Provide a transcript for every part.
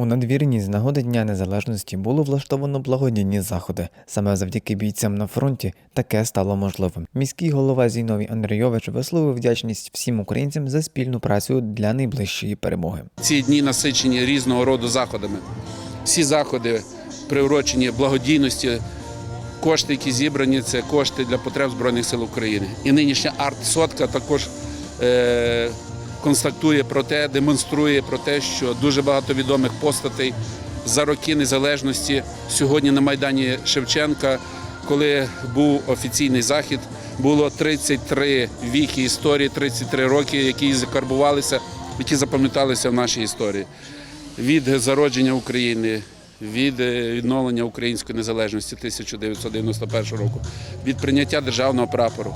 У надвірні з нагоди Дня Незалежності було влаштовано благодійні заходи. Саме завдяки бійцям на фронті таке стало можливим. Міський голова Зіновій Андрійович висловив вдячність всім українцям за спільну працю для найближчої перемоги. Ці дні насичені різного роду заходами. Всі заходи приурочені благодійності. Кошти, які зібрані, це кошти для потреб Збройних сил України. І нинішня арт-сотка також е, констатує про те, демонструє про те, що дуже багато відомих постатей за роки незалежності сьогодні на Майдані Шевченка, коли був офіційний захід, було 33 віки історії, 33 роки, які закарбувалися, які запам'яталися в нашій історії. Від зародження України, від е, відновлення української незалежності 1991 року, від прийняття державного прапору.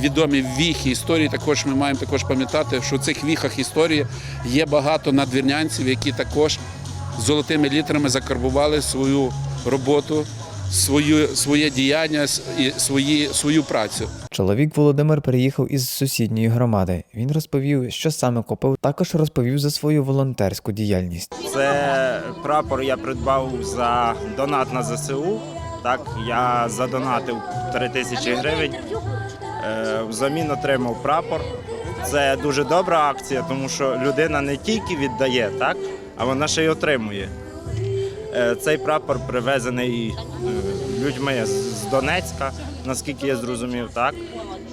Відомі віхи історії. Також ми маємо також пам'ятати, що в цих віхах історії є багато надвірнянців, які також золотими літерами закарбували свою роботу, свою, своє діяння і свої, свою працю. Чоловік Володимир приїхав із сусідньої громади. Він розповів, що саме копив. Також розповів за свою волонтерську діяльність. Це прапор я придбав за донат на ЗСУ. Так, я задонатив 3 тисячі гривень. Е, Взамін отримав прапор. Це дуже добра акція, тому що людина не тільки віддає, так, а вона ще й отримує. Е, Цей прапор привезений е, людьми з- Донецька, наскільки я зрозумів, так.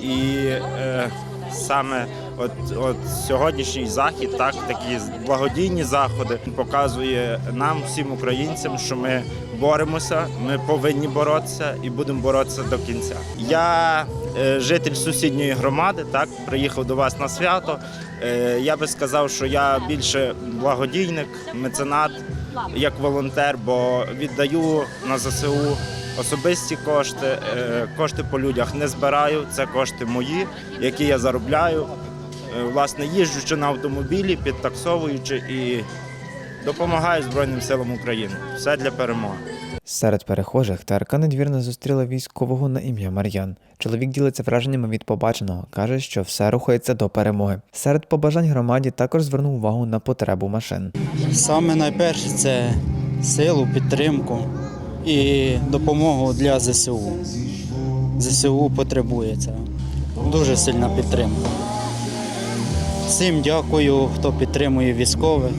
І е, саме от, от сьогоднішній захід, так, такі благодійні заходи, показує нам, всім українцям, що ми боремося, ми повинні боротися і будемо боротися до кінця. Я е, житель сусідньої громади, так, приїхав до вас на свято. Е, я би сказав, що я більше благодійник, меценат, як волонтер, бо віддаю на ЗСУ особисті кошти. Е, Кошти по людях не збираю. Це кошти мої, які я заробляю. Е, Власне, їжджучи на автомобілі, підтаксовуючи і допомагаю Збройним силам України. Все для перемоги. Серед перехожих ТРК надвірна зустріла військового на ім'я Мар'ян. Чоловік ділиться враженнями від побаченого, каже, що все рухається до перемоги. Серед побажань громаді також звернув увагу на потребу машин. Саме найперше це силу, підтримку і допомогу для ЗСУ. ЗСУ потребує цього. Дуже сильна підтримка. Всім дякую, хто підтримує військових.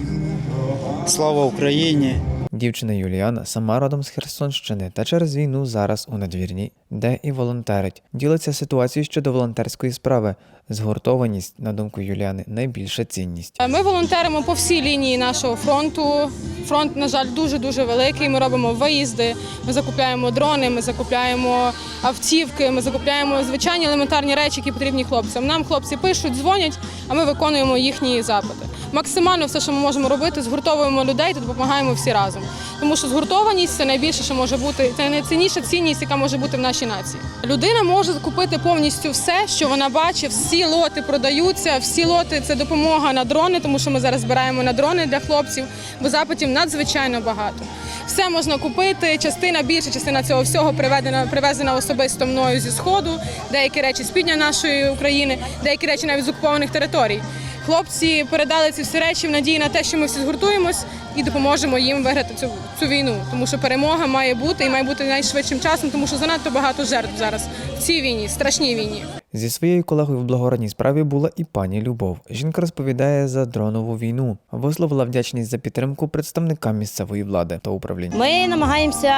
Слава Україні! Дівчина Юліана сама родом з Херсонщини та через війну зараз у надвірні, де і волонтерить. Ділиться ситуацією щодо волонтерської справи. Згуртованість, на думку Юліани, найбільша цінність. Ми волонтеримо по всій лінії нашого фронту. Фронт, на жаль, дуже дуже великий. Ми робимо виїзди, ми закупляємо дрони, ми закупляємо автівки, ми закупляємо звичайні елементарні речі, які потрібні хлопцям. Нам хлопці пишуть, дзвонять, а ми виконуємо їхні запити. Максимально все, що ми можемо робити, згуртовуємо людей та допомагаємо всі разом. Тому що згуртованість це найбільше, що може бути, це найцінніша цінність, яка може бути в нашій нації. Людина може купити повністю все, що вона бачить. Всі лоти продаються, всі лоти це допомога на дрони, тому що ми зараз збираємо на дрони для хлопців, бо запитів надзвичайно багато. Все можна купити. Частина більша частина цього всього приведена привезена особисто мною зі сходу. Деякі речі з півдня нашої України, деякі речі навіть з окупованих територій. Хлопці передали ці всі речі в надії на те, що ми всі згуртуємось і допоможемо їм виграти цю, цю війну. Тому що перемога має бути і має бути найшвидшим часом, тому що занадто багато жертв зараз в цій війні, страшній війні. Зі своєю колегою в благородній справі була і пані Любов. Жінка розповідає за дронову війну, висловила вдячність за підтримку представникам місцевої влади та управління. Ми намагаємося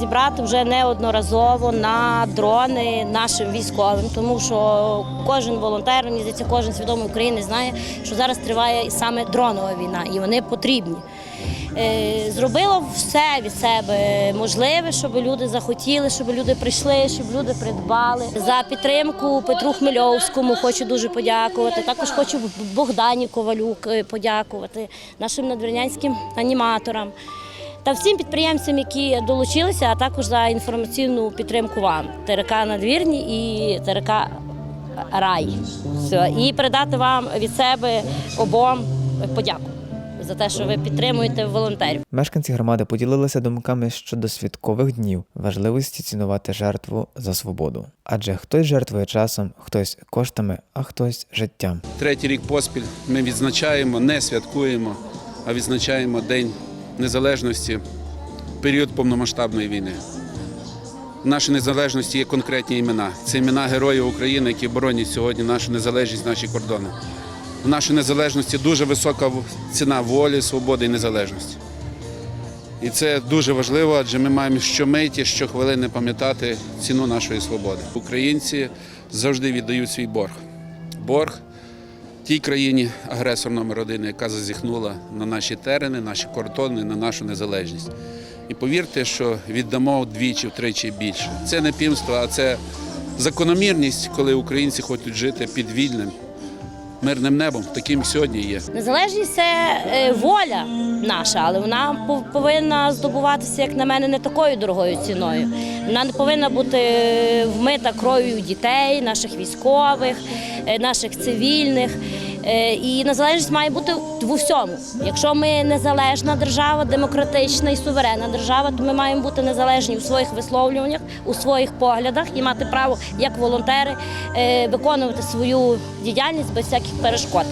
зібрати вже неодноразово на дрони нашим військовим, тому що кожен волонтер, мені здається, кожен свідомий українець знає, що зараз триває саме дронова війна, і вони потрібні. Е, Зробила все від себе можливе, щоб люди захотіли, щоб люди прийшли, щоб люди придбали. За підтримку Петру Хмельовському хочу дуже подякувати. Також хочу Богдані Ковалюк е, подякувати, нашим надвірнянським аніматорам та всім підприємцям, які долучилися, а також за інформаційну підтримку вам. ТРК Надвірні і ТРК Рай. Все. І передати вам від себе обом подяку за те, що ви підтримуєте волонтерів. Мешканці громади поділилися думками щодо святкових днів, важливості цінувати жертву за свободу. Адже хтось жертвує часом, хтось коштами, а хтось життям. Третій рік поспіль ми відзначаємо, не святкуємо, а відзначаємо День незалежності період повномасштабної війни. В нашій незалежності є конкретні імена. Це імена героїв України, які боронять сьогодні нашу незалежність, наші кордони. В нашій незалежності дуже висока ціна волі, свободи і незалежності. І це дуже важливо, адже ми маємо щомиті, щохвилини пам'ятати ціну нашої свободи. Українці завжди віддають свій борг. Борг тій країні, агресор номер один, яка зазіхнула на наші терени, наші кордони, на нашу незалежність. І повірте, що віддамо вдвічі, втричі більше. Це не пімство, а це закономірність, коли українці хочуть жити під вільним, мирним небом, таким сьогодні є. Незалежність це е, воля наша, але вона пов- повинна здобуватися, як на мене, не такою дорогою ціною. Вона не повинна бути вмита кров'ю дітей, наших військових, е, наших цивільних. Е, І незалежність має бути в усьому. Якщо ми незалежна держава, демократична і суверенна держава, то ми маємо бути незалежні у своїх висловлюваннях, у своїх поглядах і мати право як волонтери е, виконувати свою діяльність без всяких перешкод.